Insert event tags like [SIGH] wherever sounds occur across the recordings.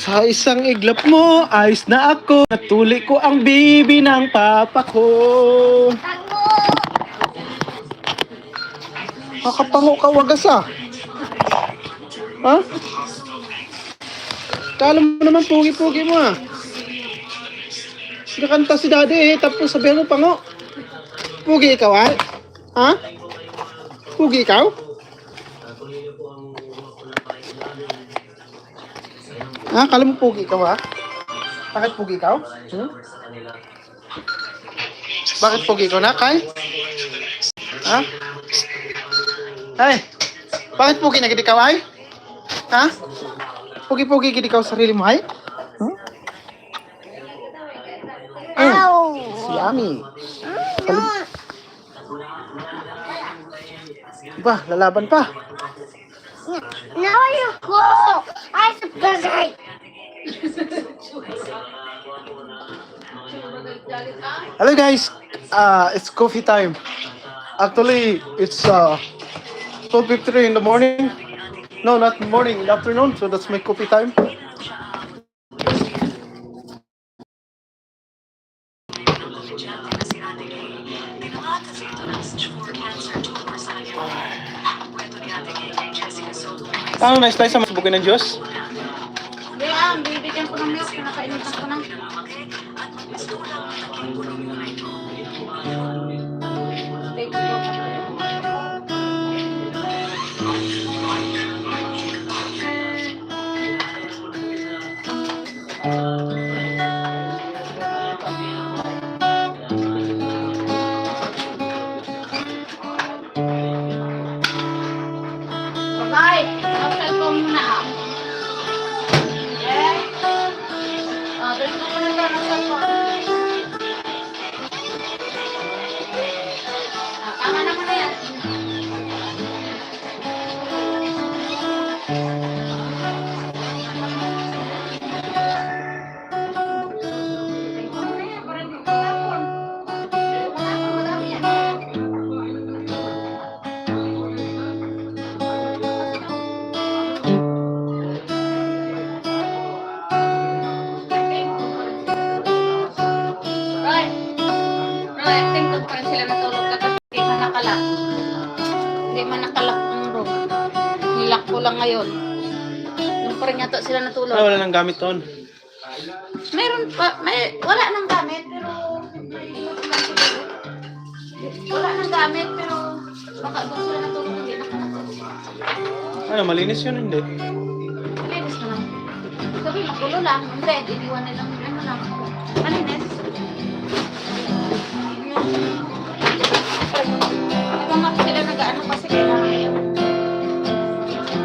Sa isang iglap mo, ayos na ako. Natuli ko ang bibi ng papa ko. Kakapango ka, wagas ah. Ha? Kala mo naman pugi-pugi mo ah. Nakanta si daddy eh, tapos sabihan mo pango. Pugi ikaw ah? Ha? Pugi ikaw? Ha? Kala mo pugi ikaw ha? Bakit pugi ikaw? Hmm? Bakit pugi ikaw na, Kay? Ha? Ay, bakit pugi na gid ikaw ay? Ha? Pugi-pugi gid ikaw sa sarili mo ay? Hmm? Si Ami. Kalib- Ba, lalaban pa. I suppose Hello guys, uh, it's coffee time. Actually, it's uh, 12.53 in the morning. No, not morning, afternoon. So that's my coffee time. Ano, nice tayo sa masubugin ng Diyos? Hindi ah, bibigyan ko ng milk. Pinakainitan ko na. Ah, wala nang gamit doon. Meron pa, may, wala nang gamit, pero wala nang gamit, pero baka doon sila natulog hindi nakalak. Ano, malinis yun, hindi. Linis naman. Sabi, magulo lang. Hindi, iniwan nilang ano lang. Malinis. Iba nga po sila nag-ano kasi kailangan.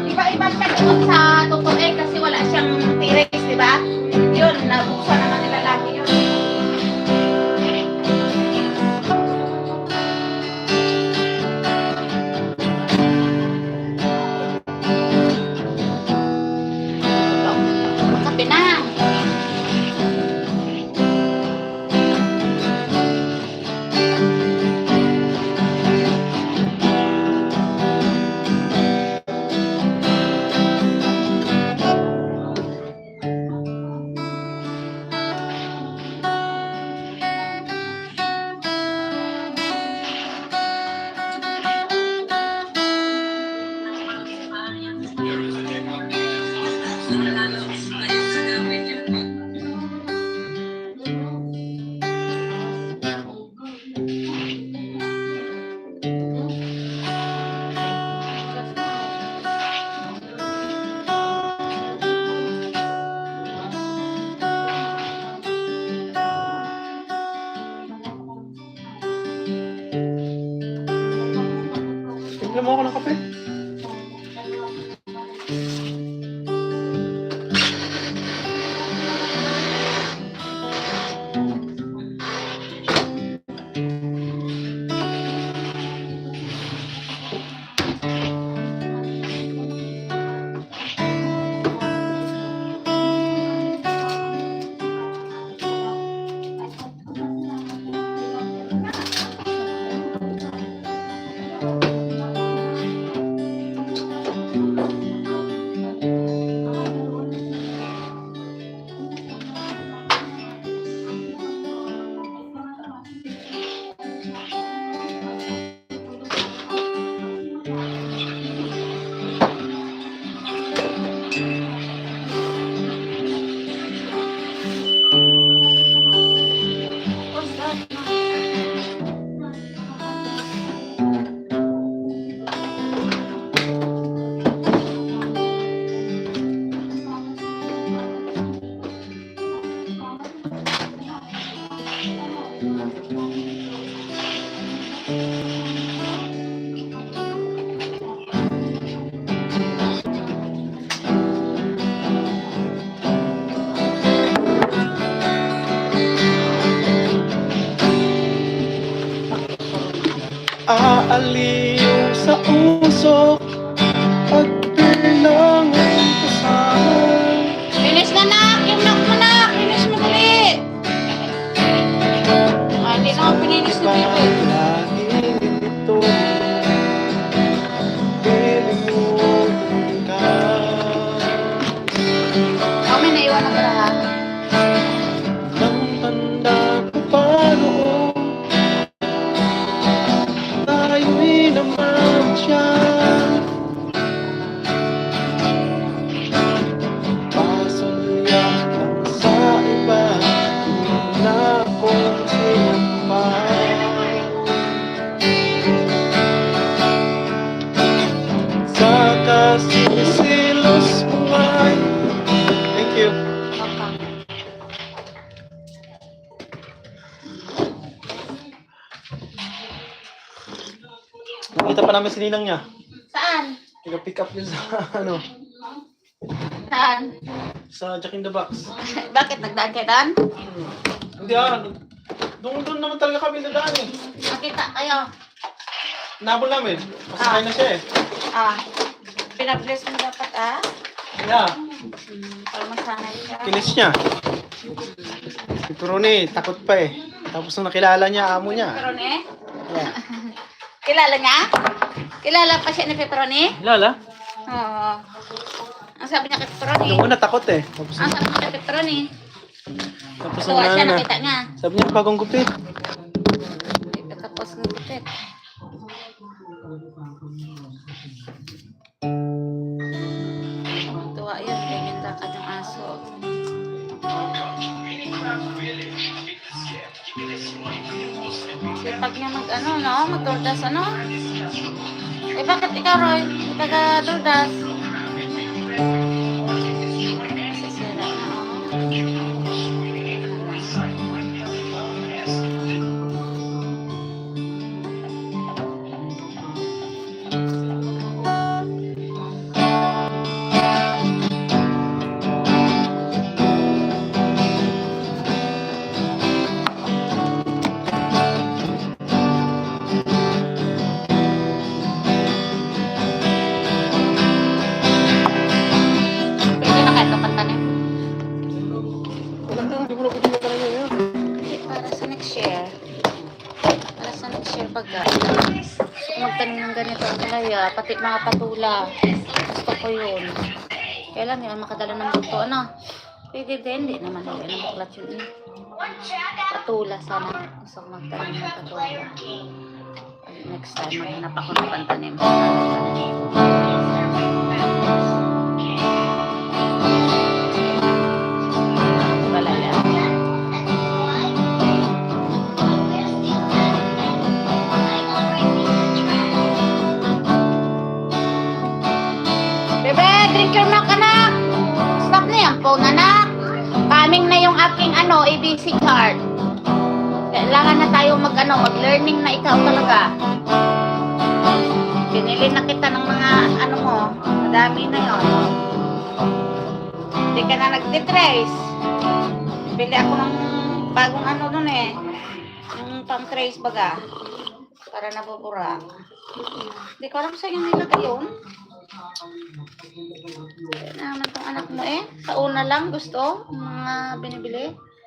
Iba-ibang pagkakot sa Nakita pa namin si Ninang niya. Saan? Nag-pick up yun sa [LAUGHS] ano, Saan? sa Jack in the Box. [LAUGHS] Bakit nagdaan kayo doon? Hindi ah, doon doon naman talaga kami nadaan eh. Nakita kayo. Nabol namin. Masakay na siya eh. Ah. Pinabless mo dapat ah. Yeah. Hmm, para masanay siya. Kinis niya. Si Peroni, takot pa eh. Tapos nung nakilala niya, amo niya. Pepperoni? Yeah. Kilala niya? Kilala pa siya ni Pepperoni? Kilala? Oo. Ang sabi niya kay Pepperoni? Yung una takot eh. Tapos, Ang sabi niya kay Pepperoni? tapos nung Tuwa siya, na, nakita niya. sabi niya bagong gupit. Tapos ng putit. Ano, no? Magdurdas ano? Eh bakit ikaw Roy? Taga-durdas? Patula. Gusto ko yun. Kaya lang yun, makadala ng buto. Ano? Pwede din, hindi naman yun. Ano baklat yun eh. Patula sana. Gusto ko magtanim ng patula. Next time, maghanap ako ng pantanim. Wala ABC card. Kailangan na tayo mag, ano, mag-learning na ikaw talaga. Binili na kita ng mga, ano mo, madami na yon. Hindi ka na nagtitrace. Bili ako ng bagong ano nun eh. Yung pang trace baga. Para nabubura. Hindi ko alam sa inyo nilagay yun. Kaya naman tong anak mo eh. Sa una lang gusto. Mga binibili.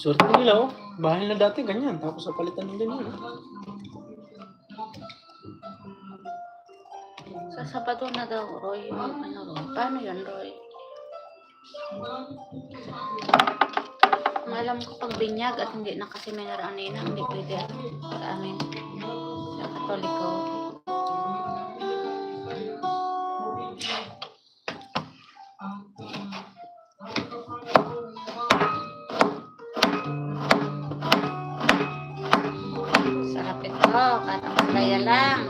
Swerte nila oh. Bahay na dati ganyan. Tapos napalitan ng ganyan. oh. Sa Sabado na daw, Roy. Ano, Roy. Paano yun, Roy? Ang ko pag binyag at hindi na kasi may naranina, hindi pwede ano, sa salaam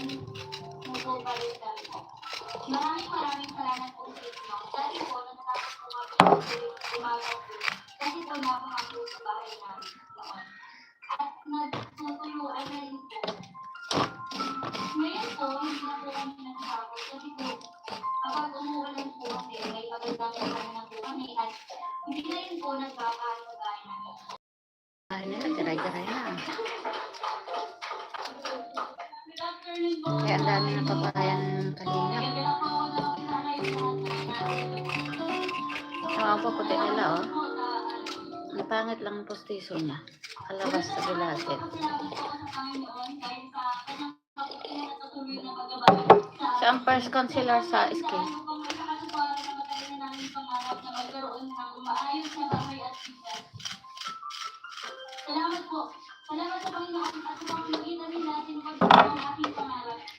aking mababalitan po. Maraming maraming salamat po sa inyo. Dati po, natatapos po kami po. Kasi po napangako sa bahay namin noon. At nagtutuluan na rin po. Ngayon po, hindi na po kami nagtapos kasi po, kapag umuulan po kasi, may pagdadakan na po kami at hindi na rin po nagpapalo bahay namin. Ay, nagkakaray-karay na. Kaya ang dami ng papayan kanina. Kaya po ako na sana yung Ang po puti nila, oh. Ang pangit lang ang postiso niya. Kalabas sa gilasit. Siya ang first counselor sa SK. Salamat po. Salamat sa Panginoon at sa pamamagitan natin pagkakas ng aking pangarap.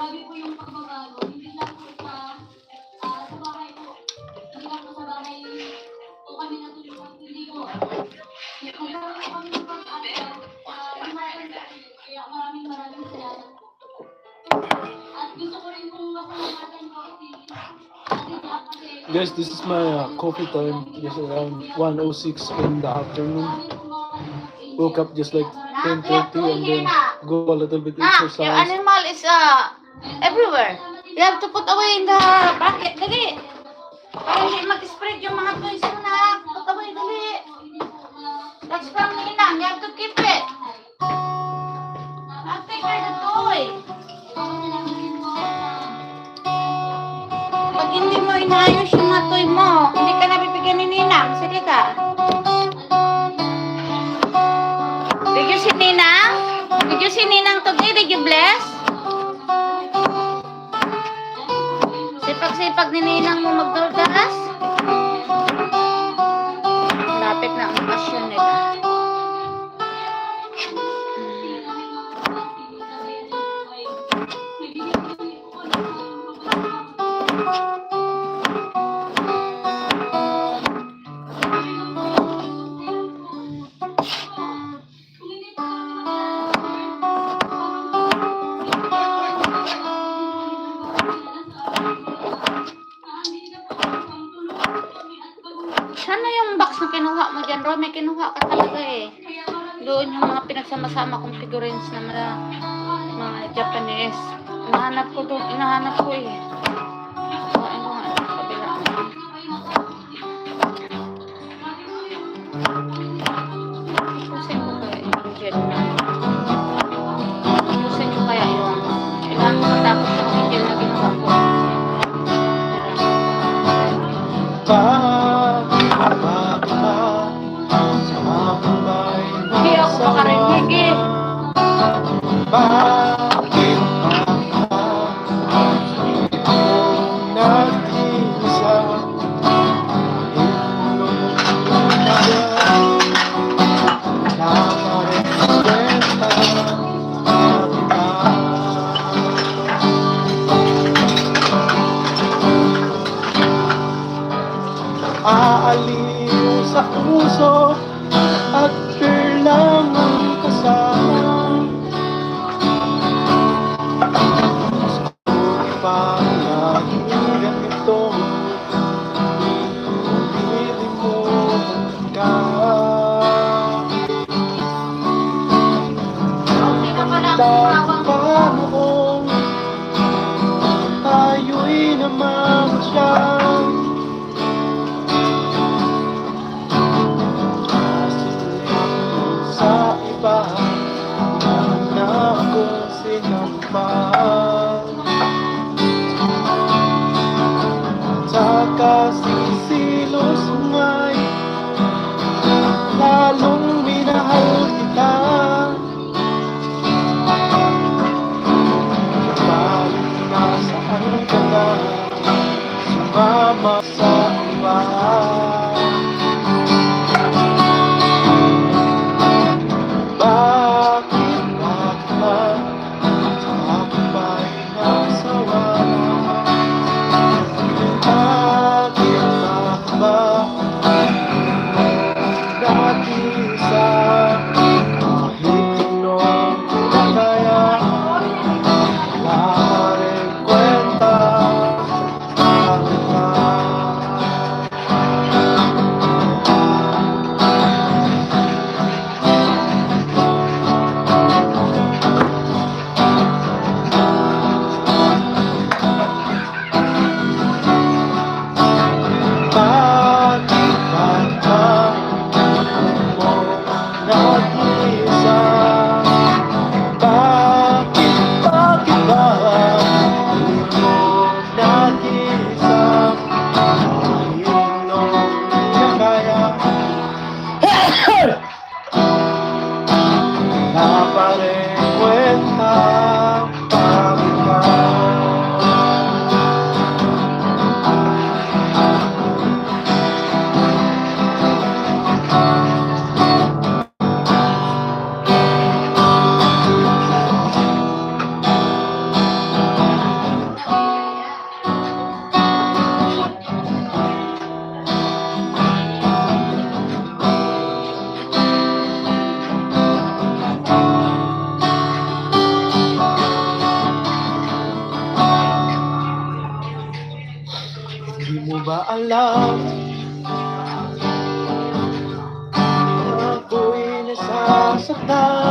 Grabe po yung pagbabago. Hindi lang po sa, ah, sa bahay po, hindi lang po sa bahay po kami natulungan, hindi po. Nagkaroon po kami ng pag-asa, ah, kami. Kaya maraming maraming salamat po. At gusto ko rin pong masalamatan Guys, this is my uh, coffee time. Just around 1:06 in the afternoon. Woke up just like 10:30 and then go a little bit Ah, your exercise. animal is uh, everywhere. You have to put away in the bucket. Dali. Para hindi mag-spread Sipag-sipag ni Ninang mo magduldas? Pinagsama-sama kong figurines na mga, mga Japanese. Inahanap ko doon, inahanap ko eh. sakda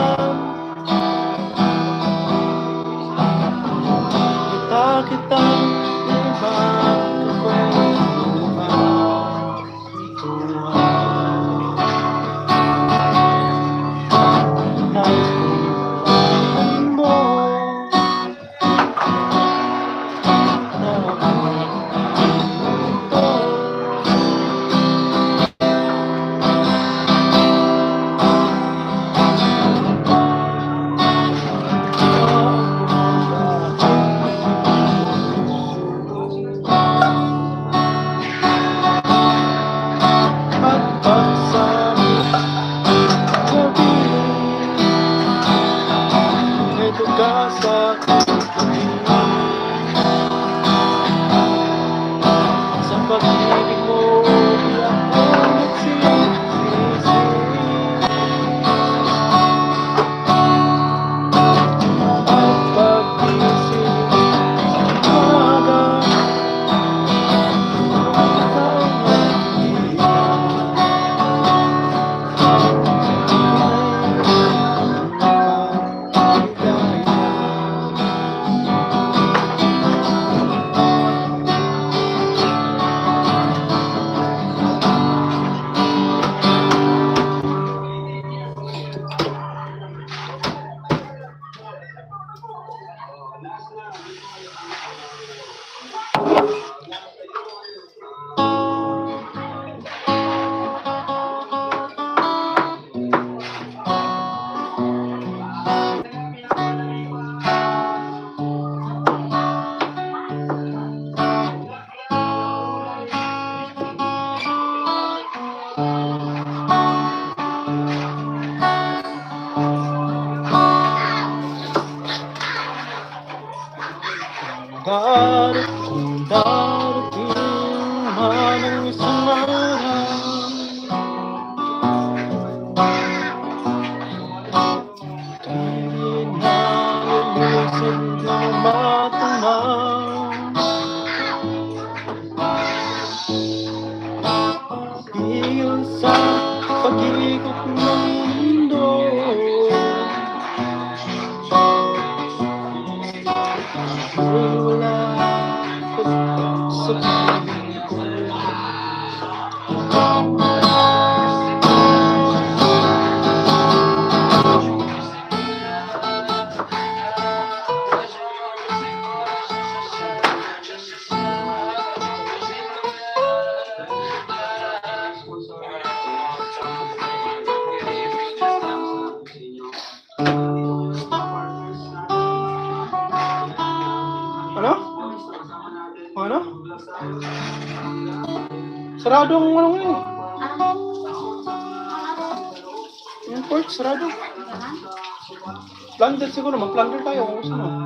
Plunder siguro, mag-plunder tayo kung gusto mo.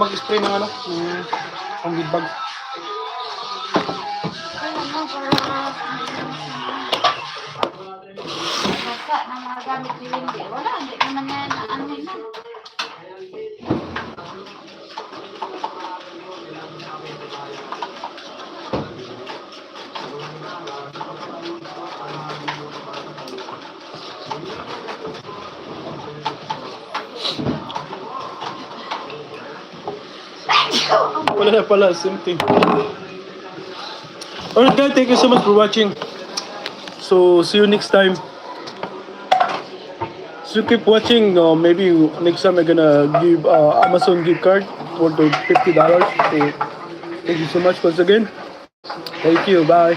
Mag-spray ng ano, ng pang bag. Wala, hindi naman yan ano na. Wala na pala, same thing. Alright guys, thank you so much for watching. So, see you next time. So keep watching. Uh, maybe next time I'm gonna give uh, Amazon gift card for the fifty dollars So, Thank you so much once again. Thank you. Bye.